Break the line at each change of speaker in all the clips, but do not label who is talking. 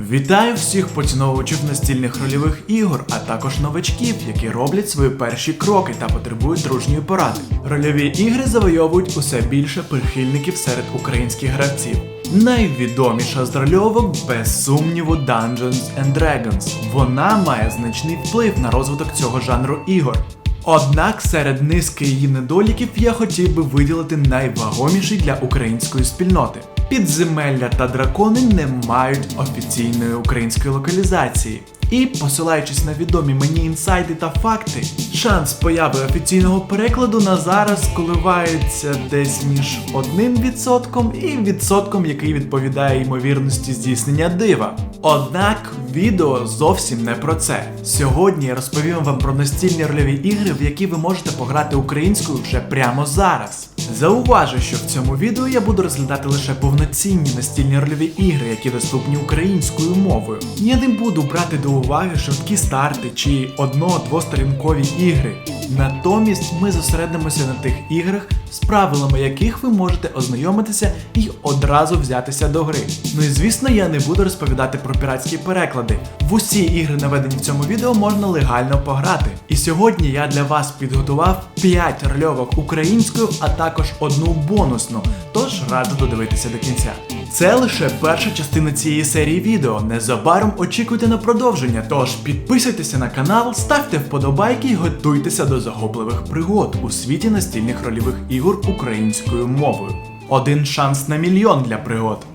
Вітаю всіх поціновувачів настільних рольових ігор, а також новачків, які роблять свої перші кроки та потребують дружньої поради. Рольові ігри завойовують усе більше прихильників серед українських гравців. Найвідоміша з рольовок, без сумніву, Dungeons and Dragons. Вона має значний вплив на розвиток цього жанру ігор. Однак серед низки її недоліків я хотів би виділити найвагоміший для української спільноти. Підземелля та дракони не мають офіційної української локалізації. І, посилаючись на відомі мені інсайди та факти, шанс появи офіційного перекладу на зараз коливається десь між одним відсотком і відсотком, який відповідає ймовірності здійснення дива. Однак відео зовсім не про це. Сьогодні я розповім вам про настільні рольові ігри, в які ви можете пограти українською вже прямо зараз. Зауважу, що в цьому відео я буду розглядати лише повноцінні настільні рольові ігри, які доступні українською мовою. Я не буду брати до уваги швидкі старти чи одно-двосторінкові ігри. Натомість ми зосередимося на тих іграх, з правилами яких ви можете ознайомитися і одразу взятися до гри. Ну і звісно, я не буду розповідати про піратські переклади. В усі ігри, наведені в цьому відео, можна легально пограти. І сьогодні я для вас підготував 5 рольовок українською, а також одну бонусну. Тож раджу додивитися до кінця. Це лише перша частина цієї серії відео. Незабаром очікуйте на продовження. Тож підписуйтеся на канал, ставте вподобайки і готуйтеся до захопливих пригод у світі настільних рольових ігор українською мовою. Один шанс на мільйон для пригод.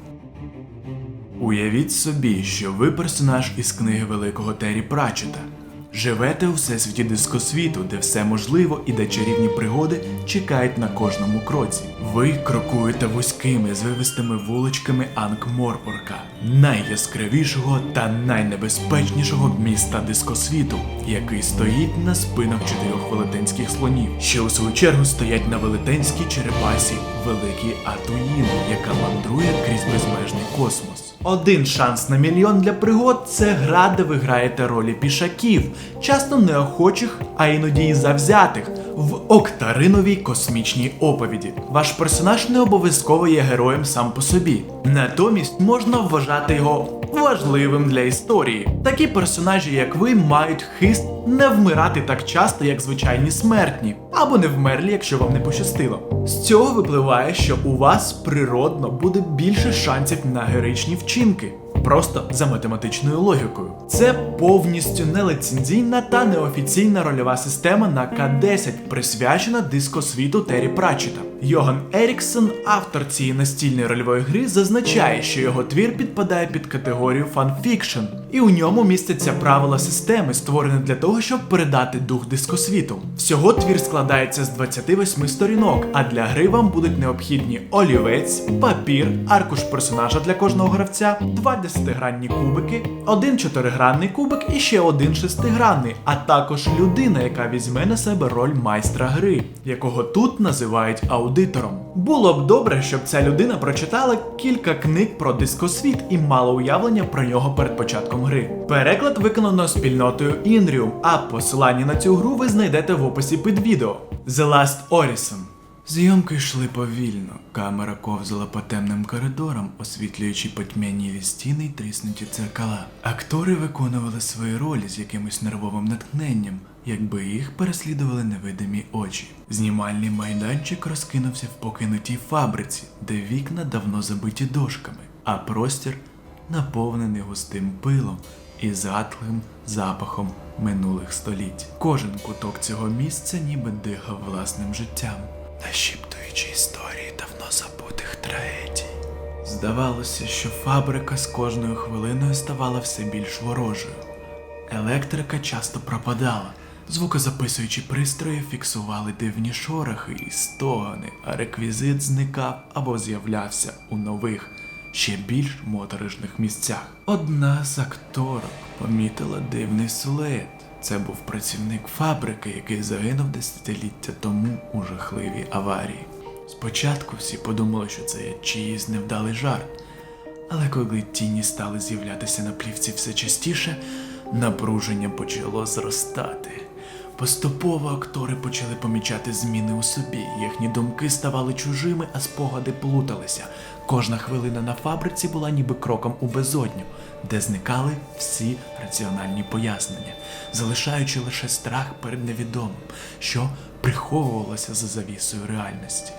Уявіть собі, що ви персонаж із книги великого Террі Пратчета. Живете у всесвіті дискосвіту, де все можливо і де чарівні пригоди чекають на кожному кроці. Ви крокуєте вузькими звивистими вуличками Анкморпорка, найяскравішого та найнебезпечнішого міста дискосвіту, який стоїть на спинах чотирьох велетенських слонів, що у свою чергу стоять на велетенській черепасі Великій Атуїн, яка мандрує крізь безмежний космос. Один шанс на мільйон для пригод це гра, де ви граєте ролі пішаків, часто неохочих, а іноді й завзятих, в октариновій космічній оповіді. Ваш персонаж не обов'язково є героєм сам по собі. Натомість можна вважати його важливим для історії. Такі персонажі, як ви, мають хист не вмирати так часто, як звичайні смертні, або не вмерлі, якщо вам не пощастило. З цього випливає, що у вас природно буде більше шансів на героїчні вчинки. Просто за математичною логікою. Це повністю нелицензійна та неофіційна рольова система на К10, присвячена дискосвіту Террі Пратчета. Йоган Еріксон, автор цієї настільної рольової гри, зазначає, що його твір підпадає під категорію фанфікшн, і у ньому містяться правила системи, створені для того, щоб передати дух дискосвіту. Всього твір складається з 28 сторінок, а для гри вам будуть необхідні олівець, папір, аркуш персонажа для кожного гравця, два десятигранні кубики, один чотиригранний кубик і ще один шестигранний, а також людина, яка візьме на себе роль майстра гри, якого тут називають аудитором. Було б добре, щоб ця людина прочитала кілька книг про дискосвіт і мала уявлення про нього перед початком гри. Переклад виконано спільнотою Інріум, а посилання на цю гру ви знайдете в описі під відео. The Last Orison. Зйомки йшли повільно. Камера ковзала по темним коридорам, освітлюючи потьмянілі стіни й тріснуті дзеркала. Актори виконували свої ролі з якимось нервовим натхненням, якби їх переслідували невидимі очі. Знімальний майданчик розкинувся в покинутій фабриці, де вікна давно забиті дошками, а простір наповнений густим пилом і затхлим запахом минулих століть. Кожен куток цього місця ніби дихав власним життям, нашіптуючи історії давно забутих трагедій. Здавалося, що фабрика з кожною хвилиною ставала все більш ворожою. Електрика часто пропадала. Звукозаписуючі пристрої фіксували дивні шорохи і стогони, а реквізит зникав або з'являвся у нових, ще більш моторошних місцях. Одна з акторок помітила дивний силует. Це був працівник фабрики, який загинув десятиліття тому у жахливій аварії. Спочатку всі подумали, що це чиїсь невдалий жарт. Але коли тіні стали з'являтися на плівці все частіше, напруження почало зростати. Поступово актори почали помічати зміни у собі. Їхні думки ставали чужими, а спогади плуталися. Кожна хвилина на фабриці була ніби кроком у безодню, де зникали всі раціональні пояснення, залишаючи лише страх перед невідомим, що приховувалося за завісою реальності.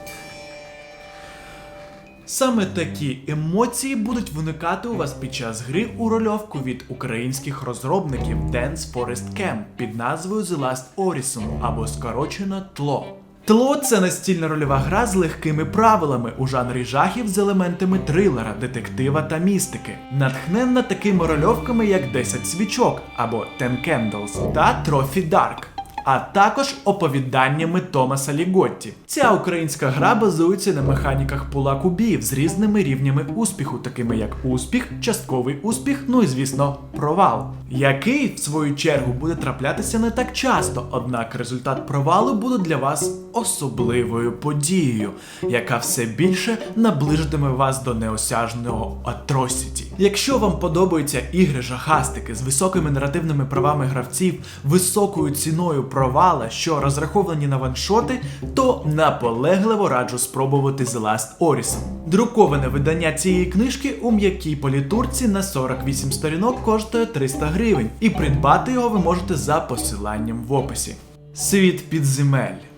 Саме такі емоції будуть виникати у вас під час гри у рольовку від українських розробників Dance Forest Camp під назвою The Last Orison або скорочено ТЛО. ТЛО це настільна рольова гра з легкими правилами у жанрі жахів з елементами трилера, детектива та містики, натхненна такими рольовками, як 10 свічок або Ten Candles та Trophy Dark а також оповіданнями Томаса Ліготті. Ця українська гра базується на механіках пула кубів з різними рівнями успіху, такими як успіх, частковий успіх, ну і звісно, провал, який в свою чергу буде траплятися не так часто, однак результат провалу буде для вас особливою подією, яка все більше наближатиме вас до неосяжного атросіті. Якщо вам подобаються ігри жахастики з високими наративними правами гравців, високою ціною провала, що розраховані на ваншоти, то наполегливо раджу спробувати The Last Orison. Друковане видання цієї книжки у м'якій політурці на 48 сторінок коштує 300 гривень, і придбати його ви можете за посиланням в описі. Світ підземель.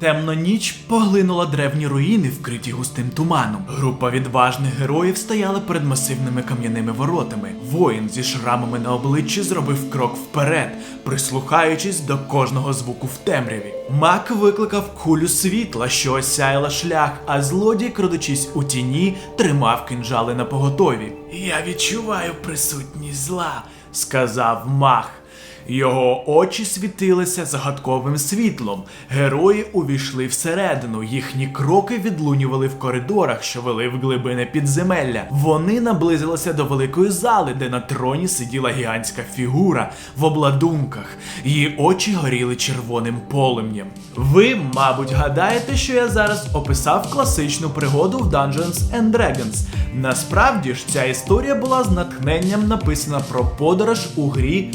Темно ніч поглинула древні руїни, вкриті густим туманом. Група відважних героїв стояла перед масивними кам'яними воротами. Воїн зі шрамами на обличчі зробив крок вперед, прислухаючись до кожного звуку в темряві. Мак викликав кулю світла, що осяяла шлях, а злодій, крадучись у тіні, тримав кинджали на поготові. Я відчуваю присутність зла, сказав Мах. Його очі світилися загадковим світлом. Герої увійшли всередину. Їхні кроки відлунювали в коридорах, що вели в глибини підземелля. Вони наблизилися до великої зали, де на троні сиділа гігантська фігура в обладунках. Її очі горіли червоним полум'ям. Ви, мабуть, гадаєте, що я зараз описав класичну пригоду в Dungeons and Dragons. Насправді ж ця історія була з натхненням написана про подорож у грі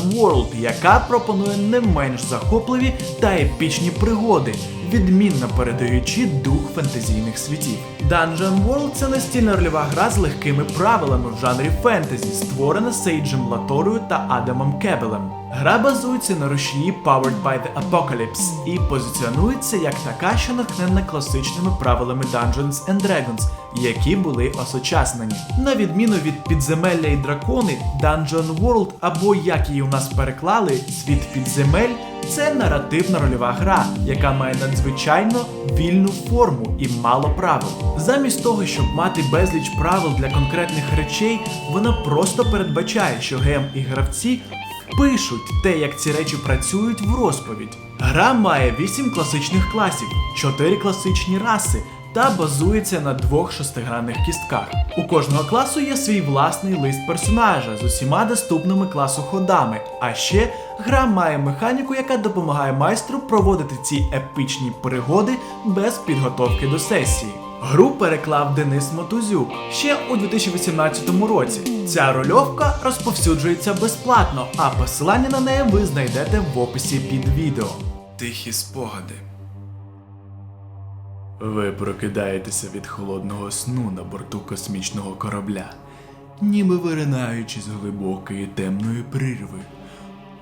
Dungeon World, яка пропонує не менш захопливі та епічні пригоди, відмінно передаючи дух фентезійних світів. Dungeon World це настільна рольова гра з легкими правилами в жанрі фентезі, створена Сейджем Латорою та Адамом Кебелем. Гра базується на рушії Powered by the Apocalypse і позиціонується як така, що натхнена класичними правилами Dungeons and Dragons, які були осучаснені. На відміну від підземелля і дракони, Dungeon World, або як її у нас переклали, світ підземель. Це наративна рольова гра, яка має надзвичайно вільну форму і мало правил. Замість того, щоб мати безліч правил для конкретних речей, вона просто передбачає, що гем і гравці впишуть те, як ці речі працюють в розповідь. Гра має 8 класичних класів, 4 класичні раси та базується на двох шестигранних кістках. У кожного класу є свій власний лист персонажа з усіма доступними класу ходами. А ще гра має механіку, яка допомагає майстру проводити ці епічні пригоди без підготовки до сесії. Гру переклав Денис Мотузюк ще у 2018 році. Ця рольовка розповсюджується безплатно, а посилання на неї ви знайдете в описі під відео. Тихі спогади. Ви прокидаєтеся від холодного сну на борту космічного корабля, ніби виринаючи з глибокої темної прірви.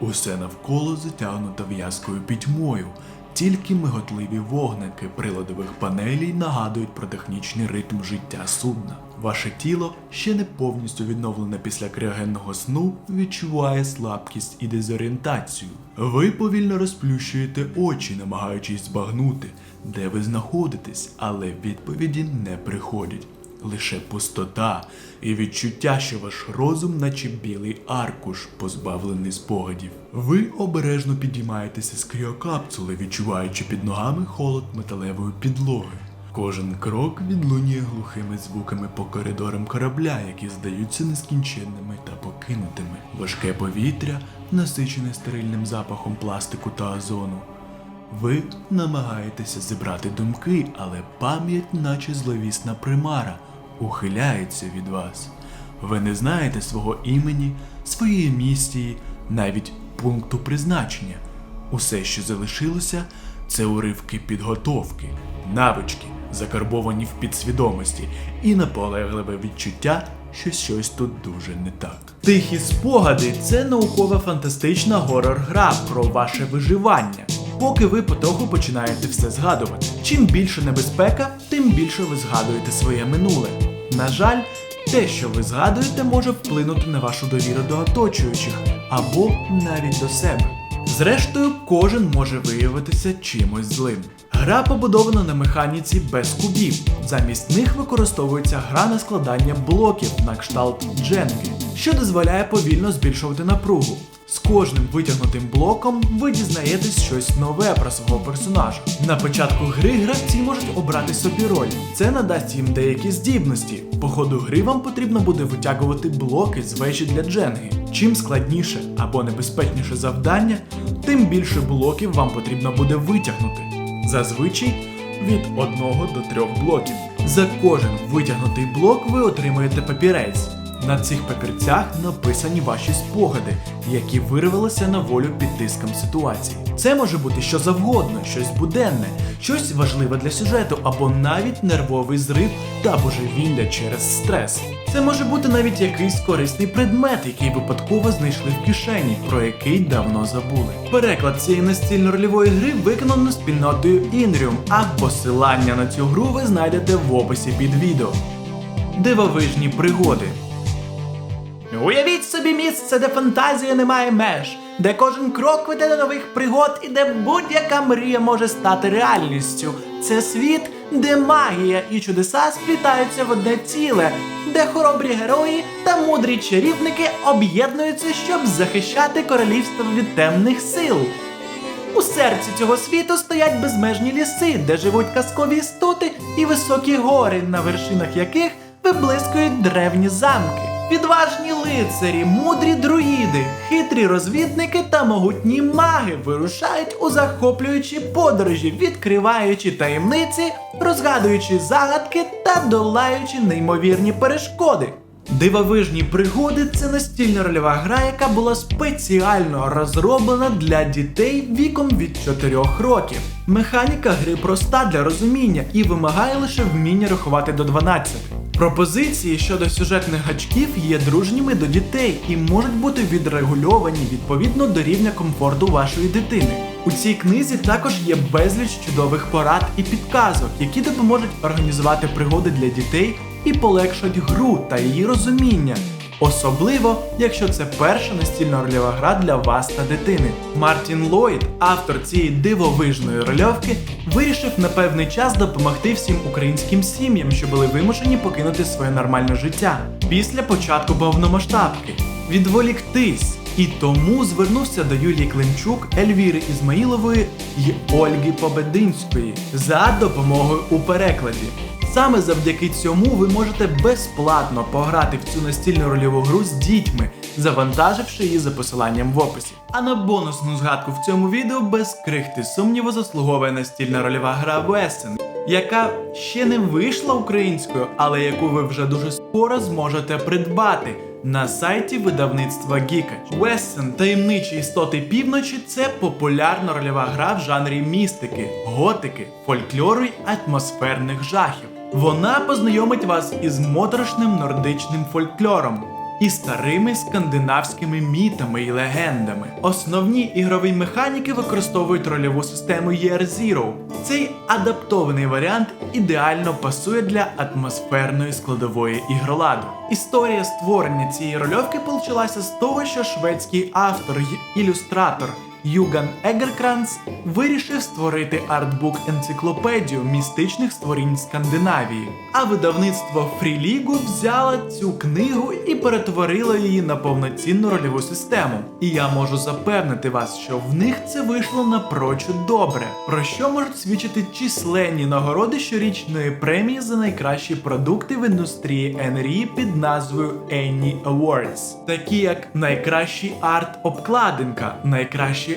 Усе навколо затягнуто в'язкою пітьмою, тільки миготливі вогники приладових панелей нагадують про технічний ритм життя судна. Ваше тіло, ще не повністю відновлене після кріогенного сну, відчуває слабкість і дезорієнтацію. Ви повільно розплющуєте очі, намагаючись збагнути, де ви знаходитесь, але відповіді не приходять. Лише пустота і відчуття, що ваш розум, наче білий аркуш, позбавлений спогадів. Ви обережно підіймаєтеся з кріокапсули, відчуваючи під ногами холод металевої підлоги. Кожен крок відлунює глухими звуками по коридорам корабля, які здаються нескінченними та покинутими. Важке повітря, насичене стерильним запахом пластику та озону. Ви намагаєтеся зібрати думки, але пам'ять, наче зловісна примара, ухиляється від вас. Ви не знаєте свого імені, своєї місії, навіть пункту призначення. Усе, що залишилося, це уривки підготовки, навички, закарбовані в підсвідомості, і наполегливе відчуття, що щось тут дуже не так. Тихі спогади це наукова фантастична горор-гра про ваше виживання. Поки ви потроху починаєте все згадувати. Чим більше небезпека, тим більше ви згадуєте своє минуле. На жаль, те, що ви згадуєте, може вплинути на вашу довіру до оточуючих або навіть до себе. Зрештою, кожен може виявитися чимось злим. Гра побудована на механіці без кубів. Замість них використовується гра на складання блоків на кшталт дженги, що дозволяє повільно збільшувати напругу. З кожним витягнутим блоком ви дізнаєтесь щось нове про свого персонажа. На початку гри гравці можуть обрати собі роль. Це надасть їм деякі здібності. По ходу гри вам потрібно буде витягувати блоки з вежі для дженги. Чим складніше або небезпечніше завдання, тим більше блоків вам потрібно буде витягнути. Зазвичай від 1 до 3 блоків. За кожен витягнутий блок ви отримуєте папірець. На цих папірцях написані ваші спогади, які вирвалися на волю під тиском ситуації. Це може бути що завгодно, щось буденне, щось важливе для сюжету, або навіть нервовий зрив та божевілля через стрес. Це може бути навіть якийсь корисний предмет, який випадково знайшли в кишені, про який давно забули. Переклад цієї настільно-рольової гри виконано спільнотою Inrium, а посилання на цю гру ви знайдете в описі під відео. Дивовижні пригоди. Уявіть собі місце, де фантазія не має меж, де кожен крок веде до нових пригод і де будь-яка мрія може стати реальністю. Це світ, де магія і чудеса сплітаються в одне ціле, де хоробрі герої та мудрі чарівники об'єднуються, щоб захищати королівство від темних сил. У серці цього світу стоять безмежні ліси, де живуть казкові істоти і високі гори, на вершинах яких виблискують древні замки. Відважні лицарі, мудрі друїди, хитрі розвідники та могутні маги вирушають у захоплюючі подорожі, відкриваючи таємниці, розгадуючи загадки та долаючи неймовірні перешкоди. Дивовижні пригоди це настільна рольова гра, яка була спеціально розроблена для дітей віком від 4 років. Механіка гри проста для розуміння і вимагає лише вміння рахувати до 12. Пропозиції щодо сюжетних гачків є дружніми до дітей і можуть бути відрегульовані відповідно до рівня комфорту вашої дитини. У цій книзі також є безліч чудових порад і підказок, які допоможуть організувати пригоди для дітей і полегшать гру та її розуміння. Особливо, якщо це перша настільна рольова гра для вас та дитини. Мартін Ллойд, автор цієї дивовижної рольовки, вирішив на певний час допомогти всім українським сім'ям, що були вимушені покинути своє нормальне життя після початку повномасштабки, відволіктись. І тому звернувся до Юлії Климчук, Ельвіри Ізмаїлової і Ольги Побединської за допомогою у перекладі. Саме завдяки цьому ви можете безплатно пограти в цю настільну рольову гру з дітьми, завантаживши її за посиланням в описі. А на бонусну згадку в цьому відео без крихти сумніву заслуговує настільна рольова гра Весен, яка ще не вийшла українською, але яку ви вже дуже скоро зможете придбати. На сайті видавництва Гікач. Вессен таємничі істоти півночі це популярна рольова гра в жанрі містики, готики, фольклору й атмосферних жахів. Вона познайомить вас із моторошним нордичним фольклором і старими скандинавськими мітами і легендами. Основні ігрові механіки використовують рольову систему Year Zero. Цей адаптований варіант ідеально пасує для атмосферної складової ігроладу. Історія створення цієї рольовки почалася з того, що шведський автор й ілюстратор Юган Егеркранц вирішив створити артбук-енциклопедію містичних створінь Скандинавії. А видавництво Фрілігу взяло цю книгу і перетворило її на повноцінну рольову систему. І я можу запевнити вас, що в них це вийшло напрочуд добре, про що можуть свідчити численні нагороди щорічної премії за найкращі продукти в індустрії НРІ під назвою Annie Awards, такі як найкращий арт обкладинка,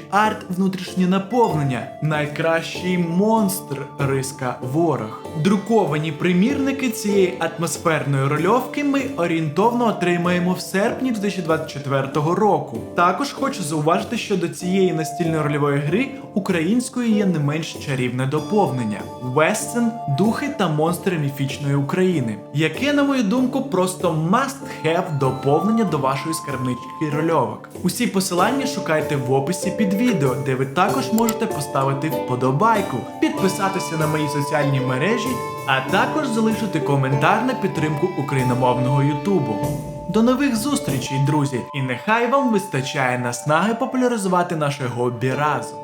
арт внутрішнє наповнення, найкращий монстр риска ворог. Друковані примірники цієї атмосферної рольовки ми орієнтовно отримаємо в серпні 2024 року. Також хочу зауважити, що до цієї настільної рольової гри українською є не менш чарівне доповнення Вестен, духи та монстри міфічної України, яке, на мою думку, просто must-have доповнення до вашої скарбнички рольовок. Усі посилання шукайте в описі під відео, де ви також можете поставити вподобайку, підписатися на мої соціальні мережі, а також залишити коментар на підтримку україномовного Ютубу. До нових зустрічей, друзі! І нехай вам вистачає наснаги популяризувати наше хобі разом.